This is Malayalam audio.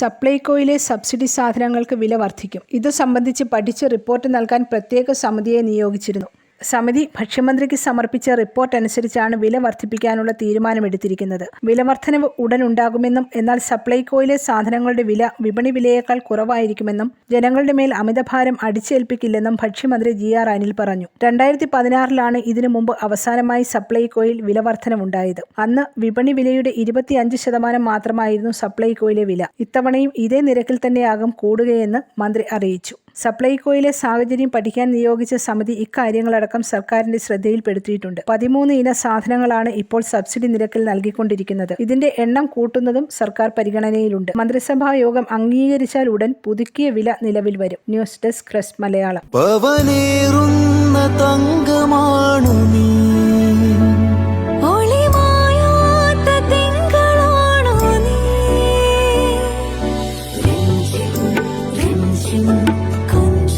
സപ്ലൈകോയിലെ സബ്സിഡി സാധനങ്ങൾക്ക് വില വർദ്ധിക്കും. ഇതു സംബന്ധിച്ച് പഠിച്ച് റിപ്പോർട്ട് നൽകാൻ പ്രത്യേക സമിതിയെ നിയോഗിച്ചിരുന്നു. സമിതി ഭക്ഷ്യമന്ത്രിക്ക് സമർപ്പിച്ച റിപ്പോർട്ട് അനുസരിച്ചാണ് വില വർദ്ധിപ്പിക്കാനുള്ള തീരുമാനമെടുത്തിരിക്കുന്നത്. വില വർധനവ് ഉടൻ ഉണ്ടാകുമെന്നും എന്നാൽ സപ്ലൈകോയിലെ സാധനങ്ങളുടെ വില വിപണി വിലയേക്കാൾ കുറവായിരിക്കുമെന്നും ജനങ്ങളുടെ മേൽ അമിതഭാരം അടിച്ചേൽപ്പിക്കില്ലെന്നും ഭക്ഷ്യമന്ത്രി ജി ആർ അനിൽ പറഞ്ഞു. രണ്ടായിരത്തി പതിനാറിലാണ് ഇതിനു മുമ്പ് അവസാനമായി സപ്ലൈകോയിൽ വില വർധനവുണ്ടായത് അന്ന് വിപണി വിലയുടെ ഇരുപത്തിയഞ്ച് ശതമാനം മാത്രമായിരുന്നു സപ്ലൈകോയിലെ വില. ഇത്തവണയും ഇതേ നിരക്കിൽ തന്നെയാകും കൂടുകയെന്ന് മന്ത്രി അറിയിച്ചു. സപ്ലൈകോയിലെ സാഹചര്യം പഠിക്കാൻ നിയോഗിച്ച സമിതി ഇക്കാര്യങ്ങളടക്കം സർക്കാരിന്റെ ശ്രദ്ധയിൽപ്പെടുത്തിയിട്ടുണ്ട്. പതിമൂന്ന് ഇന സാധനങ്ങളാണ് ഇപ്പോൾ സബ്സിഡി നിരക്കിൽ നൽകിക്കൊണ്ടിരിക്കുന്നത്. ഇതിന്റെ എണ്ണം കൂട്ടുന്നതും സർക്കാർ പരിഗണനയിലുണ്ട്. മന്ത്രിസഭാ യോഗം അംഗീകരിച്ചാൽ ഉടൻ പുതുക്കിയ വില നിലവിൽ വരും. ന്യൂസ് ഡെസ്ക് ക്രസ് മലയാളം. തങ്കമാണു നീ. ഒളിമായാത്ത തിങ്കളാണോ